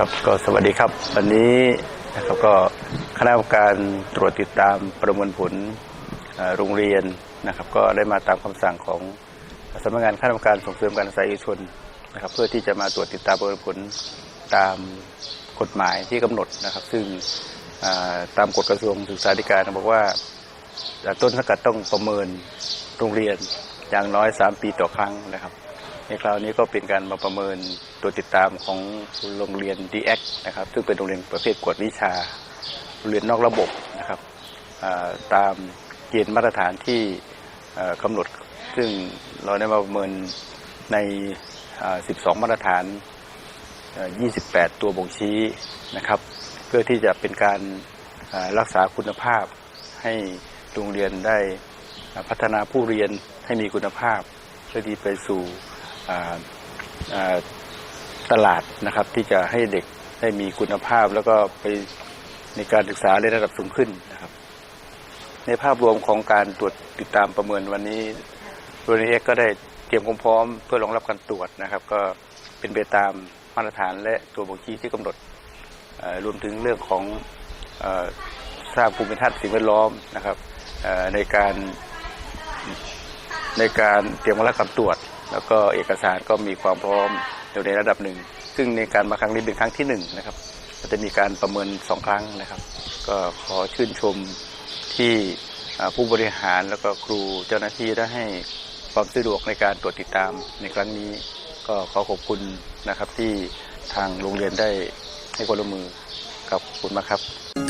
ครับก็สวัสดีครับ วันนี้นะครับก็คณะกรรมการตรวจติดตามประมวลผลโรงเรียนนะครับ ก็ได้มาตามคำสั่งของสำนักงานคณะกรรมการส่งเสริมการศึกษาเอกชนนะครับ เพื่อที่จะมาตรวจติดตามประมวลผลตามกฎหมายที่กำหนดนะครับ ซึ่งตามกฎกระทรวงศึกษาธิการบอกว่าต้นสังกัดต้องประเมินโรงเรียนอย่างน้อย 3 ปีต่อครั้งนะครับ ในคราวนี้ก็เป็นการมาประเมินตัวติดตามของโรงเรียน DX นะครับซึ่งเป็นโรงเรียนประเภทกวดวิชาโรงเรียนนอกระบบนะครับตามเกณฑ์มาตรฐานที่เอ่อกำหนด ซึ่งเราได้มาประเมินใน 12 มาตรฐานเอ่อ28 ตัวบ่งชี้นะครับ เพื่อที่จะเป็นการรักษาคุณภาพ ให้โรงเรียนได้พัฒนาผู้เรียนให้มีคุณภาพ เพื่อที่ไปสู่ ตลาดนะครับ ที่จะให้เด็กได้มีคุณภาพแล้วก็ไปในการศึกษาในระดับสูงขึ้นนะครับ ในภาพรวมของการตรวจติดตามประเมินวันนี้โรงเรียนเอ็กก็ได้เตรียมความพร้อมเพื่อรองรับการตรวจนะครับ ก็เป็นไปตามมาตรฐานและตัวบ่งชี้ที่กำหนดรวมถึงเรื่องของออสร้างภูมิทัศน์สิ่งแวดล้อมนะครับในการในการเตรียมรับการตรวจ แล้วก็เอกสารก็มีความพร้อมอยู่ในระดับหนึ่ง ซึ่งในการมาครั้งนี้เป็นครั้งที่หนึ่งนะครับก็จะมีการประเมินสองครั้งนะครับ ก็ขอชื่นชมที่ผู้บริหารแล้วก็ครูเจ้าหน้าที่ได้ให้ความสะดวกในการตรวจติดตามในครั้งนี้ ก็ขอขอบคุณนะครับที่ทางโรงเรียนได้ให้ความร่วมมือครับขอบคุณมากครับ